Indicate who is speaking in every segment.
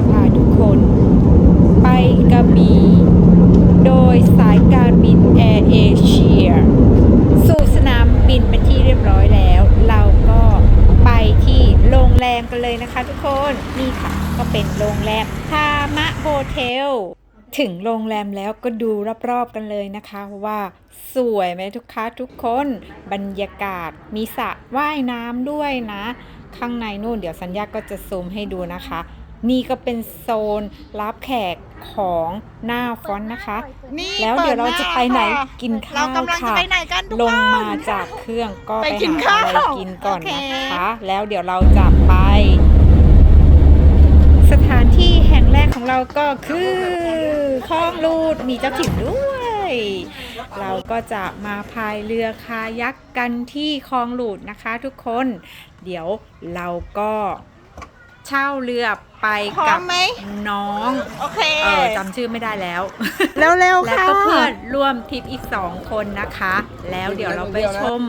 Speaker 1: ะพาทุกคน ไปกระบี่โดยสายการบินแอร์เอเชียสู่สนามบินเป็นที่เรียบร้อยแล้ว เราก็ไปที่โรงแรมกันเลยนะคะทุกคนนี่ค่ะก็เป็นโรงแรมทามะโฮเทลถึงโรงแรมแล้วก็ดูรอบๆกันเลยนะคะว่าสวยไหมทุกคะทุกคนบรรยากาศมีสระว่ายน้ำด้วยนะ ข้างในนู่นเดี๋ยวสัญญาก็จะซูมให้ดูนะคะ นี่ก็เป็นโซนรับแขกของหน้าฟอนต์นะคะ
Speaker 2: นี่
Speaker 1: แล้วเดี๋ยวเราจะไปไหน
Speaker 2: เปิดมา
Speaker 1: กินข้า
Speaker 2: เรา
Speaker 1: ว
Speaker 2: กำลังจะ
Speaker 1: ค่ะ
Speaker 2: ไปไหนกันทุก
Speaker 1: ล
Speaker 2: ค
Speaker 1: ง
Speaker 2: น
Speaker 1: มาจากเครื่องก็
Speaker 2: ไป
Speaker 1: ไป
Speaker 2: กิน
Speaker 1: หาอะไร
Speaker 2: ข้าว
Speaker 1: กินก่อน
Speaker 2: โอเค
Speaker 1: นะคะ แล้วเดี๋ยวเราจะไป สถานที่แห่งแรกของเราก็คือคลองลูดมีเจ้าถิ่นด้วย เราก็จะมาพายเรือคายักกันที่คลองลูดนะคะทุกคน เดี๋ยวเราก็ เช่าเรือไป
Speaker 2: พร้อ
Speaker 1: กั
Speaker 2: ม
Speaker 1: บ
Speaker 2: ไหม
Speaker 1: น้อง
Speaker 2: โอเค
Speaker 1: เออจำชื่อไม่ได้แล้ว
Speaker 2: เร็ว
Speaker 1: และ
Speaker 2: ๆค่ะ
Speaker 1: ก็เพื่อนร่วมทริปอีก 2 คนนะคะ แล้วเดี๋ยวเราไปชม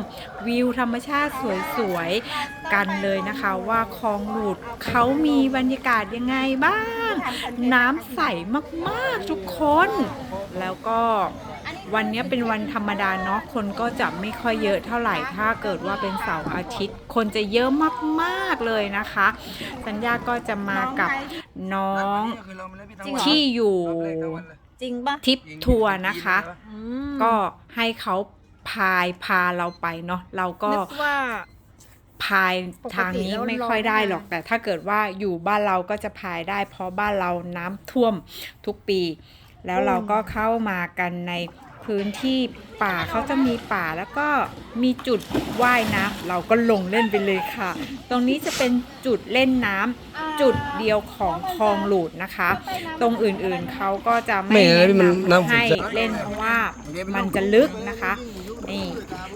Speaker 1: วิวธรรมชาติสวยๆ กันเลยนะคะว่าคลองหลุดเขามีบรรยากาศยังไงบ้าง น้ำใสมากๆทุกคน แล้วก็ วันนี้เป็นวันธรรมดาเนาะคนก็จะไม่ค่อยเยอะเท่าไหร่ถ้าเกิดว่าเป็นเสาร์อาทิตย์ คนจะเยอะมากๆเลยนะคะ สัญญาก็จะมากับน้องที่อยู่
Speaker 2: จริงปะ
Speaker 1: ทริปทัวร์นะคะ
Speaker 2: อืม
Speaker 1: ก็ให้เขาพายพาเราไปเนาะเราก็
Speaker 2: นึกว่า
Speaker 1: พายทางนี้ไม่ค่อยได้หรอกแต่ถ้าเกิดว่าอยู่บ้านเราก็จะพายได้ เพราะบ้านเราน้ำท่วมทุกปี แล้วเราก็เข้ามากันใน พื้นที่ป่าเขาจะมีป่าแล้วก็มีจุดว่ายน้ำเราก็ลงเล่นไปเลยค่ะ ตรงนี้จะเป็นจุดเล่นน้ำจุดเดียวของคลองหลูดนะคะ ตรงอื่นๆเขาก็จะไม่
Speaker 3: ไม่เออ
Speaker 1: แนะ
Speaker 3: มัน
Speaker 1: นำ
Speaker 3: น้ำฝน
Speaker 1: ให้
Speaker 3: จะ
Speaker 1: เล่นเพราะว่ามันจะลึกนะคะนี่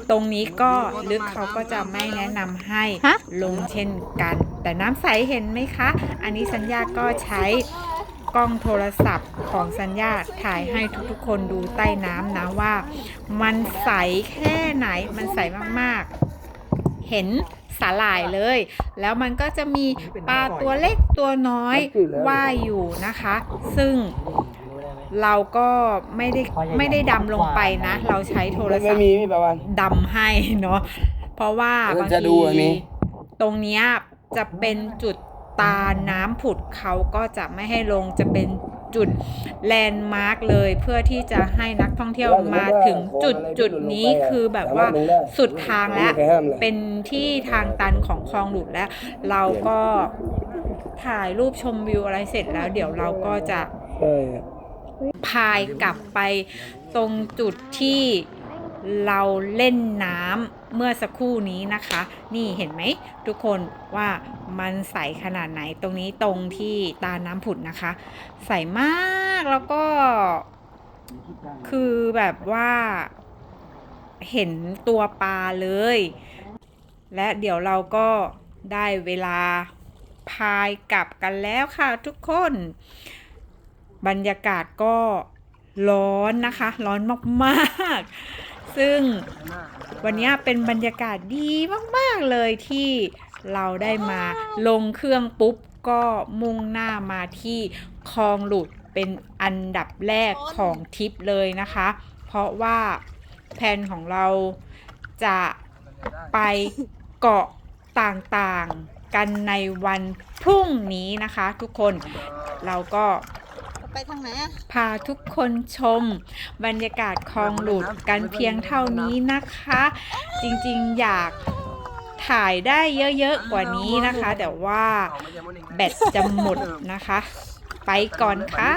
Speaker 1: ตรงนี้ก็ลึกเขาก็จะไม่แนะนำให้
Speaker 2: ฮะ
Speaker 1: ลงเช่นกัน แต่น้ำใสเห็นไหมคะ อันนี้สัญญาก็ใช้ กล้องโทรศัพท์ของสัญญาถ่ายให้ทุกๆ คนดูใต้น้ำนะว่า มันใสแค่ไหนมันใสมากๆ เห็นสาหร่ายเลย แล้วมันก็จะมีปลาตัวเล็กตัวน้อยว่ายอยู่นะคะ ซึ่งเราก็ไม่ได้ไม่ได้ดำลงไปนะ เราใช้โทรศั
Speaker 3: ไม่
Speaker 1: พท์
Speaker 3: มีพี่ประวัน
Speaker 1: ดำให้เนาะเพราะว่า
Speaker 3: เออบา
Speaker 1: ง
Speaker 3: จะดู
Speaker 1: ที
Speaker 3: อันนี้
Speaker 1: ตรงเนี้ยจะเป็นจุด ตาน้ำผุดเขาก็จะไม่ให้ลงจะเป็นจุดแลนด์มาร์กเลยเพื่อที่จะให้นักท่องเที่ยวมาถึงจุดจุดนี้คือแบบว่าสุดทางแล้วเป็นที่ทางตันของคลองหลุดแล้ว เราก็ถ่ายรูปชมวิวอะไรเสร็จแล้ว เดี๋ยวเราก็จะพายกลับไปตรงจุดที่ เราเล่นน้ำเมื่อสักครู่นี้นะคะ นี่เห็นไหมทุกคนว่ามันใสขนาดไหนตรงนี้ตรงที่ตาน้ำผุดนะคะ ใสมากแล้วก็ คือแบบว่า เห็นตัวปลาเลย และเดี๋ยวเราก็ได้เวลาพายกลับกันแล้วค่ะทุกคน บรรยากาศก็ร้อนนะคะ ร้อนมาก ๆ ซึ่งวันนี้เป็นบรรยากาศดีมาก ๆ เลยที่เราได้มาลงเครื่องปุ๊บก็มุ่งหน้ามาที่คลองหลุดเป็นอันดับแรกของทริปเลยนะคะ เพราะว่าแผนของเราจะไปเกาะต่างๆกันในวันพรุ่งนี้นะคะ ทุกคนเราก็
Speaker 2: ไปทางไหนอะ
Speaker 1: พาทุกคนชม บรรยากาศคลองหลุดกันเพียงเท่านี้นะคะ จริงๆอยากถ่ายได้เยอะๆกว่านี้นะคะ แต่ว่าแบตจะหมดนะคะ ไปก่อนค่ะ